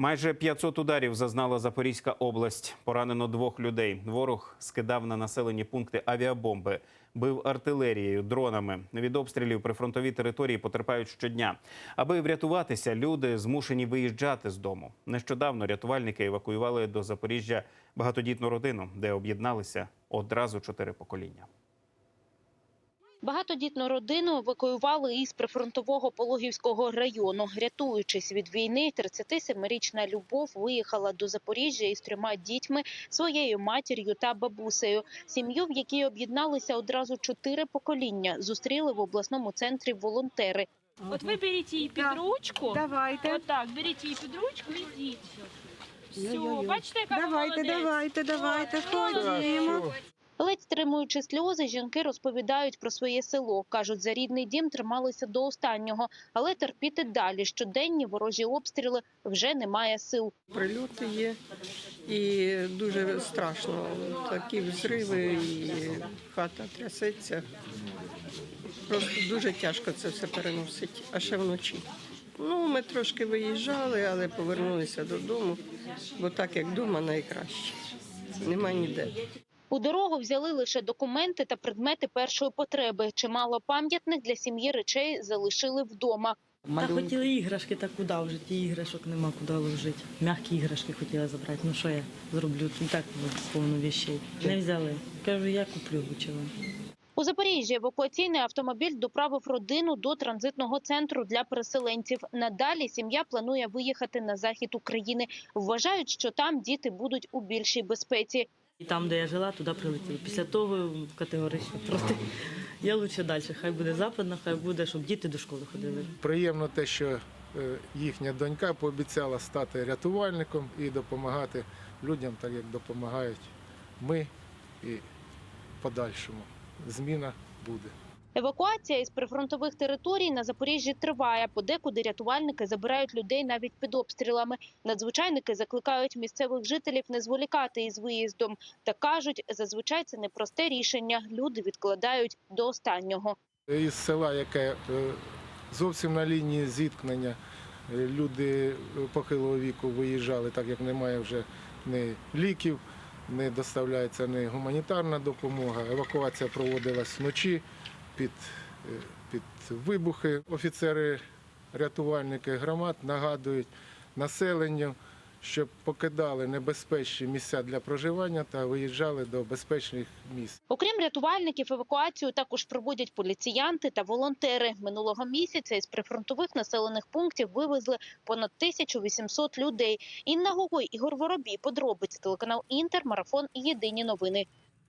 Майже 500 ударів зазнала Запорізька область. Поранено двох людей. Ворог скидав на населені пункти авіабомби, бив артилерією, дронами. Від обстрілів прифронтові території потерпають щодня. Аби врятуватися, люди змушені виїжджати з дому. Нещодавно рятувальники евакуювали до Запоріжжя багатодітну родину, де об'єдналися одразу чотири покоління. Багатодітну родину евакуювали із прифронтового Пологівського району. Рятуючись від війни, 37-річна Любов виїхала до Запоріжжя із трьома дітьми, своєю матір'ю та бабусею. Сім'ю, в якій об'єдналися одразу чотири покоління, зустріли в обласному центрі волонтери. От ви беріть її під ручку. Давайте. Отак, беріть її під ручку і йдіть. Все, бачите, яка Давайте, молодець? давайте, давайте, ходімо. Ледь стримуючи сльози, жінки розповідають про своє село. Кажуть, за рідний дім трималися до останнього, але терпіти далі. Щоденні ворожі обстріли вже немає сил. Прильоти є і дуже страшно. Такі взриви, і хата трясеться. Просто дуже тяжко це все переносити, а ще вночі. Ну, ми трошки виїжджали, але повернулися додому, бо так як вдома найкраще. Нема ніде. У дорогу взяли лише документи та предмети першої потреби. Чимало пам'ятних для сім'ї речей залишили вдома. Та хотіли іграшки, та куди вже ті іграшок нема куди вложити. М'які іграшки хотіла забрати. Ну що я зроблю? І так ну, повно вещей. Не взяли. Кажу, я куплю вичила. У Запоріжжі евакуаційний автомобіль доправив родину до транзитного центру для переселенців. Надалі сім'я планує виїхати на захід України. Вважають, що там діти будуть у більшій безпеці. І там, де я жила, туди прилетіли. Після того категорично проти. Я лучше далі. Хай буде западна, хай буде, щоб діти до школи ходили. Приємно те, що е, їхня донька пообіцяла стати рятувальником і допомагати людям, так як допомагають ми і в подальшому. Зміна буде. Евакуація із прифронтових територій на Запоріжжі триває. Подекуди рятувальники забирають людей навіть під обстрілами. Надзвичайники закликають місцевих жителів не зволікати із виїздом. Та кажуть, зазвичай це непросте рішення. Люди відкладають до останнього. Із села, яке е, зовсім на лінії зіткнення, е, люди е, похилого віку виїжджали, так як немає вже ні ліків, не доставляється ні гуманітарна допомога. Евакуація проводилась вночі під, е, під вибухи. Офіцери, рятувальники громад нагадують населенню, щоб покидали небезпечні місця для проживання та виїжджали до безпечних місць. Окрім рятувальників, евакуацію також проводять поліціянти та волонтери. Минулого місяця із прифронтових населених пунктів вивезли понад 1800 людей. Інна Гогой, Ігор Воробій, подробиці телеканал Інтер, марафон. Єдині новини.